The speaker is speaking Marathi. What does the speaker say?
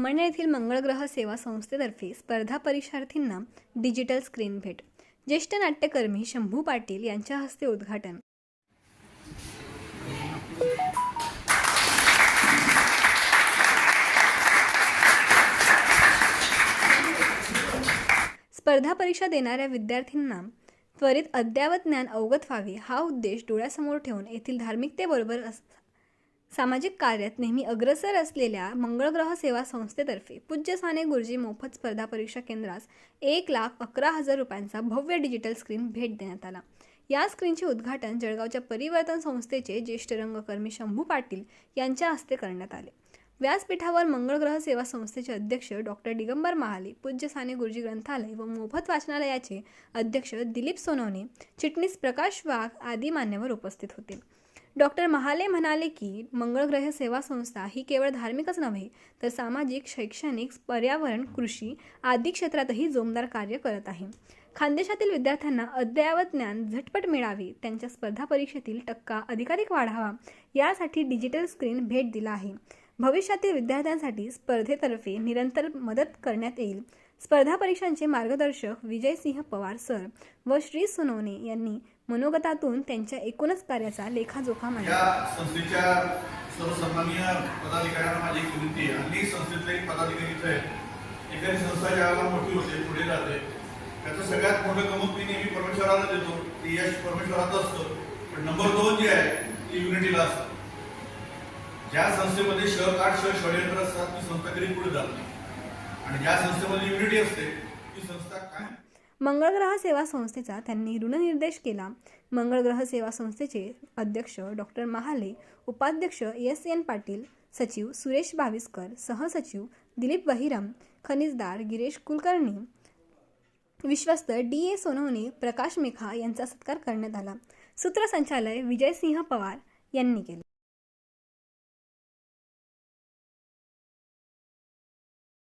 मणे येथील मंगळग्रह सेवा संस्थेतर्फे स्पर्धा परीक्षार्थींना डिजिटल स्क्रीन भेट. ज्येष्ठ नाट्यकर्मी शंभू पाटील यांच्या हस्ते उद्घाटन. स्पर्धा परीक्षा देणाऱ्या विद्यार्थ्यांना त्वरित अद्ययावत ज्ञान अवगत व्हावे हा उद्देश डोळ्यासमोर ठेवून येथील धार्मिकतेबरोबर सामाजिक कार्यात नेहमी अग्रसर असलेल्या मंगळग्रह सेवा संस्थेतर्फे पूज्य साने गुरुजी मोफत स्पर्धा परीक्षा केंद्रास एक लाख अकरा हजार रुपयांचा भव्य डिजिटल स्क्रीन भेट देण्यात आला. या स्क्रीनचे उद्घाटन जळगावच्या परिवर्तन संस्थेचे ज्येष्ठ रंगकर्मी शंभू पाटील यांच्या हस्ते करण्यात आले. व्यासपीठावर मंगळग्रह सेवा संस्थेचे अध्यक्ष डॉक्टर दिगंबर महाले पूज्य साने गुरुजी ग्रंथालय व मोफत वाचनालयाचे अध्यक्ष दिलीप सोनवणे चिटणीस प्रकाश वाघ आदी मान्यवर उपस्थित होते. डॉक्टर महाले म्हणाले की मंगळग्रह सेवा संस्था ही केवळ धार्मिकच नव्हे तर सामाजिक शैक्षणिक पर्यावरण कृषी आदी क्षेत्रातही जोमदार कार्य करत आहे. खानदेशातील विद्यार्थ्यांना अद्ययावत ज्ञान झटपट मिळावे त्यांच्या स्पर्धा परीक्षेतील टक्का अधिकाधिक वाढावा यासाठी डिजिटल स्क्रीन भेट दिला आहे. भविष्यातील विद्यार्थ्यांसाठी स्पर्धेतर्फे निरंतर मदत करण्यात येईल. स्पर्धा परीक्षांचे मार्गदर्शक विजयसिंह पवार सर व श्री सोनवणे यांनी मनोगतातून त्यांच्या एकूणच कार्याचा लेखाजोखा मांडला. संस्थेच्या सर्वसन्माननीय पदाधिकाऱ्यांना माझी एक विनंती आहे. हल्ली संस्थेतले पदाधिकारी इथे एखादी संस्था ज्यावेळेला मोठी होते पुढे जाते त्याचं सगळ्यात मोठं कमक मी नेहमी परमेश्वराला देतो. ते यश परमेश्वरात असतं. पण नंबर दोन जे आहे ते युनिटीला असतं. ज्या संस्थेमध्ये शहर आठ शहर षडयंत्र असतात ती संस्था कधी पुढे जात नाही. आणि ज्या संस्थेमध्ये युनिटी असते ती संस्था काय? मंगळग्रह सेवा संस्थेचा त्यांनी ऋणनिर्देश केला. मंगळग्रह सेवा संस्थेचे अध्यक्ष डॉक्टर महाले उपाध्यक्ष एस. एन. पाटील सचिव सुरेश भाविस्कर सहसचिव दिलीप बहिरम खनिजदार गिरीश कुलकर्णी विश्वस्त डी. ए. सोनवणे प्रकाश मेखा यांचा सत्कार करण्यात आला. सूत्रसंचालय विजयसिंह पवार यांनी केले.